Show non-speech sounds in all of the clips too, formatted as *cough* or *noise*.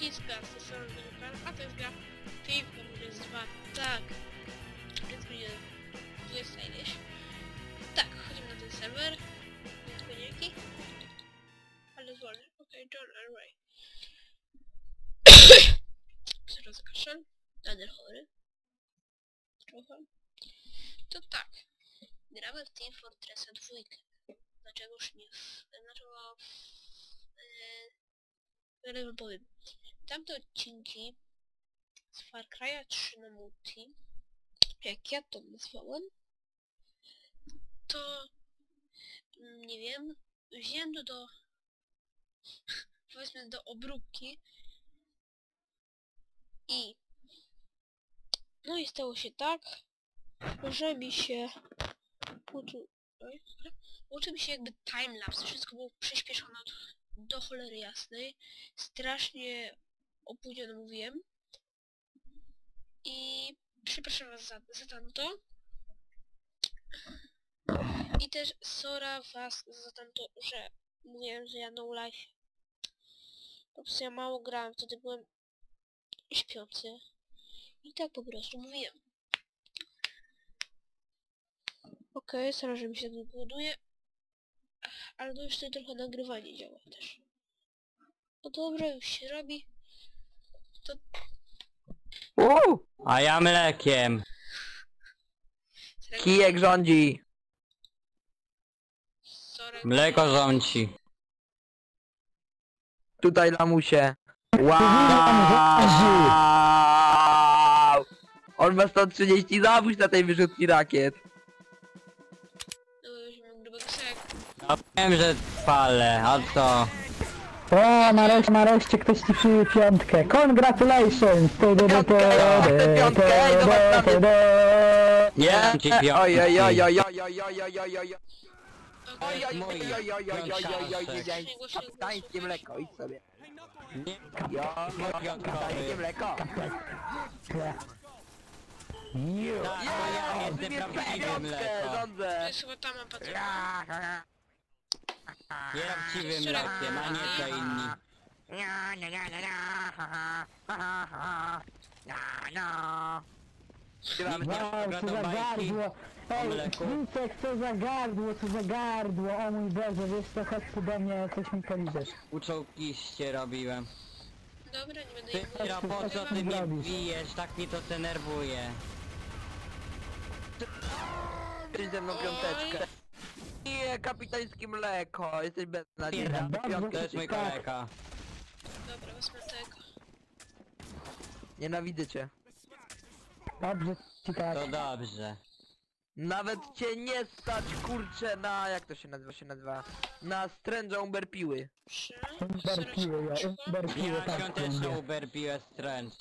jest gra z tej strony gra, a to jest gra FIFA jest 2, tak. Więc będzie 20 ileś. Tak, chodzimy na ten serwer. Dzięki. Ale wolny. Okej, John and Ray. *coughs* Zaraz kaszel. Nadal chory. Trochę. To tak. Gramy w Team Fortressa 2. Dlaczegoż nie w... Dlaczego w... Yy, zaraz wam powiem. Tamte odcinki z Far Cry'a 3 na multi, jak ja to nazwałem, to mm, nie wiem, wziąłem to do *laughs* powiedzmy do obróbki i no i stało się tak, że mi się dobra. uczył mi się jakby timelapse, wszystko było przyspieszone do, do cholery jasnej, strasznie opóźnione mówiłem i przepraszam was za, za tamto i też sora was za tamto, że mówiłem, że ja no life po prostu ja mało grałem, wtedy byłem śpiący i tak po prostu mówiłem Okej, okay, że mi się tu ładuje. Ale to już tutaj trochę nagrywanie działa też. No dobra, już się robi. To Uuu, A ja mlekiem. kijek rządzi. Sorry. Mleko rządzi. Tutaj lamusie. Wow! On ma 130 zabójstw na tej wyrzutni rakiet. No. Ja wiem, że palę, a co? O, nareszcie, nareszcie ktoś ci przyjął piątkę. Congratulations! Piątkę, ja piątkę, ej. Nie ci piątki. Oj, oj, oj, oj, oj, oj, oj, oj, oj, oj. Okej. Oj, oj, mój oj, oj, oj, oj, oj, oj, oj, oj, piątkaszek. oj, kapitańskie mleko, idź sobie. Nie, Jo, mój kapitańskie piątkowy. mleko. Tak, to ja jestem Wybierz prawdziwe piątkę, mleko. To rządzę. jest chyba ta mapa, co? Prawdziwym mlekiem, a nie co inni. Śpiewamy Nie. Wow, co za bajki gardło! Ej, mleku. Wicek, co za gardło, co za gardło! O mój Boże, wiesz co, chodź tu do mnie, coś mi poliżesz. Uczołgiście robiłem. Dobra, nie będę Ty, jej mówić. Po co ty mnie bijesz? Tak mnie to denerwuje. Weź ze mną piąteczkę. Nie, kapitańskie mleko, jesteś beznadziejny. Dobrze. To jest mój Tak. kolega. Dobra, wezmę tego. Nienawidzę cię. Dobrze ci tak. To dobrze. Nawet cię nie stać, kurczę, na... jak to się nazywa, się nazywa? Na stręża umberpiły. Trzy. Umberpiły, ja, umberpiły, Ja tak. świąteczną mówię. Uber piłę stręcz.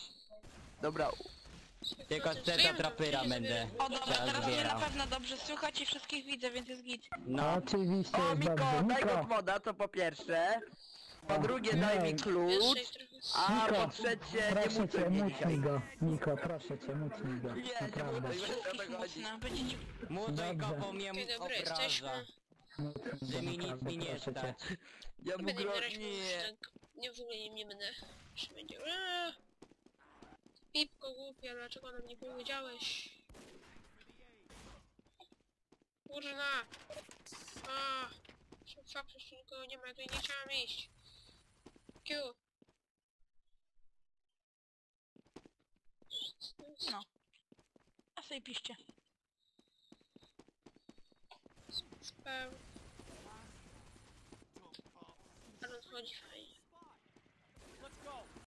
Dobra, Tylko z zeta trapyra będę O dobra, teraz teraz mnie na zbierał. pewno dobrze słychać i wszystkich widzę, więc jest git. No, Oczywiście O, jest Miko, daj Miko, god moda, to po pierwsze. Po O, drugie, nie. daj mi klucz. A Miko, po trzecie, nie proszę muszę cię, mnie mucnij dzisiaj. go. Miko, proszę cię, mucnij go. Nie, nie Naprawdę. muszę, o tego chodzi. Mocno, będziecie... mutuj go, Dobrze. bo mnie Okej, dobra, obraża. jesteśmy. Mucnij Że go, mi nic naprawdę, mi nie proszę cię. stać. Ja mu będę gro... wybierać Nie. Nie, w ogóle nim nie będę. Jeszcze będzie. Eee. Pipko głupia, dlaczego nam nie powiedziałeś? Kurna! A, fakt, że nikogo nie ma, tutaj nie chciałam iść. Kiu. No. A sobie piszcie. Speł. Ale on chodzi